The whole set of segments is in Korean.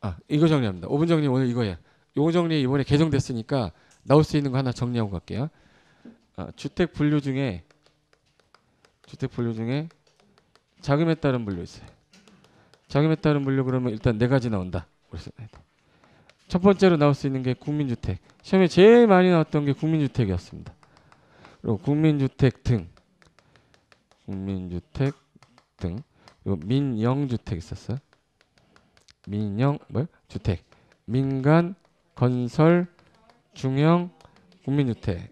아 이거 정리합니다. 5분 정리 오늘 이거예요. 요거 정리 이번에 개정됐으니까 나올 수 있는 거 하나 정리하고 갈게요. 아, 주택 분류 중에 주택 분류 중에 자금에 따른 분류 있어요. 자금에 따른 분류 그러면 일단 네 가지 나온다. 그래서 첫 번째로 나올 수 있는 게 국민주택. 시험에 제일 많이 나왔던 게 국민주택이었습니다. 그리고 국민주택 등, 국민주택 등, 그리고 민영주택 있었어요. 민영 뭐 주택, 민간 건설 중형 국민주택.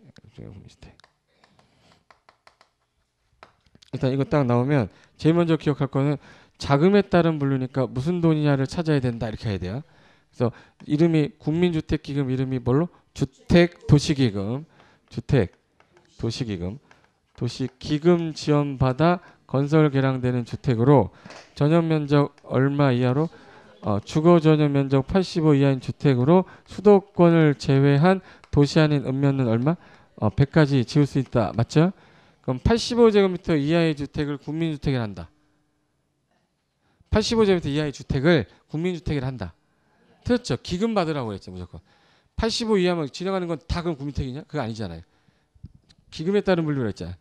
일단 이거 딱 나오면 제일 먼저 기억할 거는 자금에 따른 분류니까 무슨 돈이냐를 찾아야 된다 이렇게 해야 돼요. 그래서 이름이 국민주택기금 이름이 뭘로? 주택 도시기금, 주택 도시기금, 도시기금 지원받아 건설 개량되는 주택으로 전용 면적 얼마 이하로 어, 주거 전용 면적 85 이하인 주택으로 수도권을 제외한 도시 아닌 읍면은 얼마? 어, 100까지 지을 수 있다. 맞죠? 그럼 85제곱미터 이하의 주택을 국민주택이라 한다. 85제곱미터 이하의 주택을 국민주택이라 한다. 틀렸죠? 기금 받으라고 했죠, 무조건. 85 이하면 지나가는 건 다 그럼 국민주택이냐? 그거 아니잖아요. 기금에 따른 분류가 있잖아요.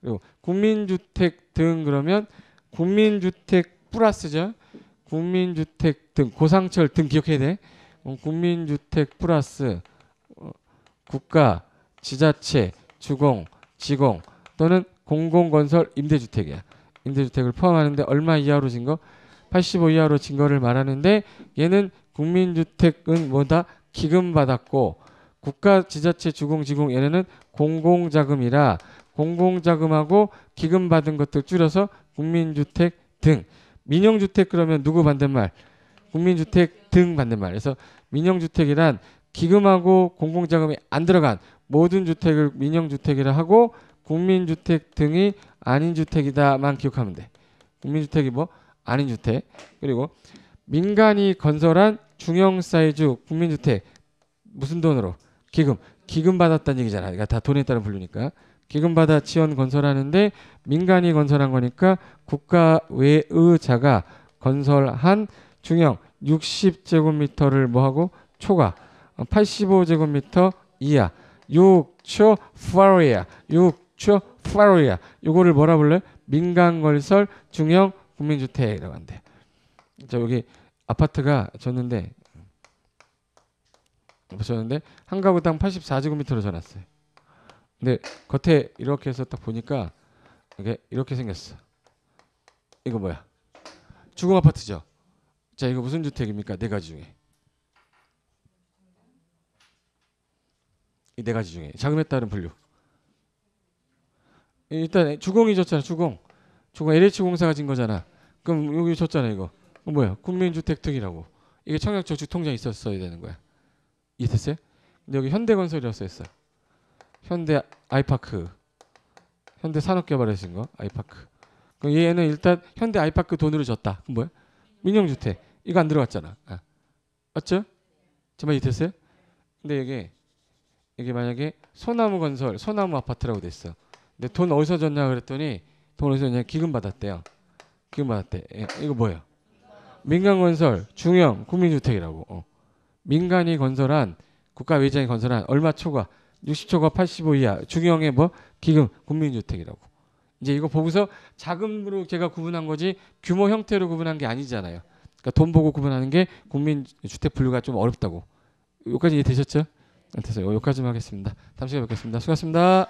그리고 국민주택 등 그러면 국민주택 플러스죠. 국민주택 등 고상철 등 기억해야 돼. 어, 국민주택 플러스 어, 국가, 지자체, 주공, 지공 또는 공공건설 임대주택이야. 임대주택을 포함하는데 얼마 이하로 진 거? 85 이하로 진 거를 말하는데 얘는 국민주택은 뭐다? 기금 받았고 국가, 지자체, 주공, 지공 얘네는 공공자금이라 공공자금하고 기금 받은 것들 줄여서 국민주택 등 민영주택 그러면 누구 반대말? 국민주택 등 반대말. 그래서 민영주택이란 기금하고 공공자금이 안 들어간 모든 주택을 민영주택이라 하고 국민주택 등이 아닌 주택이다만 기억하면 돼. 국민주택이 뭐? 아닌 주택. 그리고 민간이 건설한 중형 사이즈 국민주택 무슨 돈으로? 기금. 기금 받았다는 얘기잖아. 그러니까 다 돈에 따른 분류니까. 기금 받아 지원 건설하는데 민간이 건설한 거니까 국가 외의자가 건설한 중형 60제곱미터를 뭐하고 초과 85제곱미터 이하 6초 파로야 6초 파로야 요거를 뭐라 불러요? 민간 건설 중형 국민주택이라고 한대. 자 여기 아파트가 졌는데 졌는데 한 가구당 84제곱미터로 져놨어요. 근데 겉에 이렇게 해서 딱 보니까 이게 이렇게 생겼어. 이거 뭐야? 주공 아파트죠. 자 이거 무슨 주택입니까? 네 가지 중에 이 네 가지 중에 자금에 따른 분류. 일단 주공이 졌잖아. 주공. 주공 LH 공사가 진 거잖아. 그럼 여기 졌잖아 이거. 어, 뭐야? 국민주택 등이라고. 이게 청약저축통장 있었어야 되는 거야. 이해됐어요? 근데 여기 현대건설이었어 했어. 현대 아이파크, 현대 거 아이파크. 그럼 얘는 일단 현대 아이파크 돈으로 줬다. 뭐야? 민영주택. 이거 안 들어갔잖아. 아. 맞죠? 정말 이해됐어요? 근데 이게 이게 만약에 소나무 건설, 소나무 아파트라고 됐어. 근데 돈 어디서 줬냐 그랬더니 돈 어디서 줬냐 기금 받았대요. 기금 받았대. 예, 이거 뭐예요? 민간 건설 중형 국민주택이라고. 어. 민간이 건설한 국가 외장이 건설한 얼마 초과 60초과 85 이하 중형의 뭐 기금 국민주택이라고. 이제 이거 보고서 자금으로 제가 구분한 거지 규모 형태로 구분한 게 아니잖아요. 그러니까 돈 보고 구분하는 게 국민주택 분류가 좀 어렵다고. 여기까지 이해되셨죠? 돼서 여기까지만 하겠습니다. 다음 시간에 뵙겠습니다. 수고하셨습니다.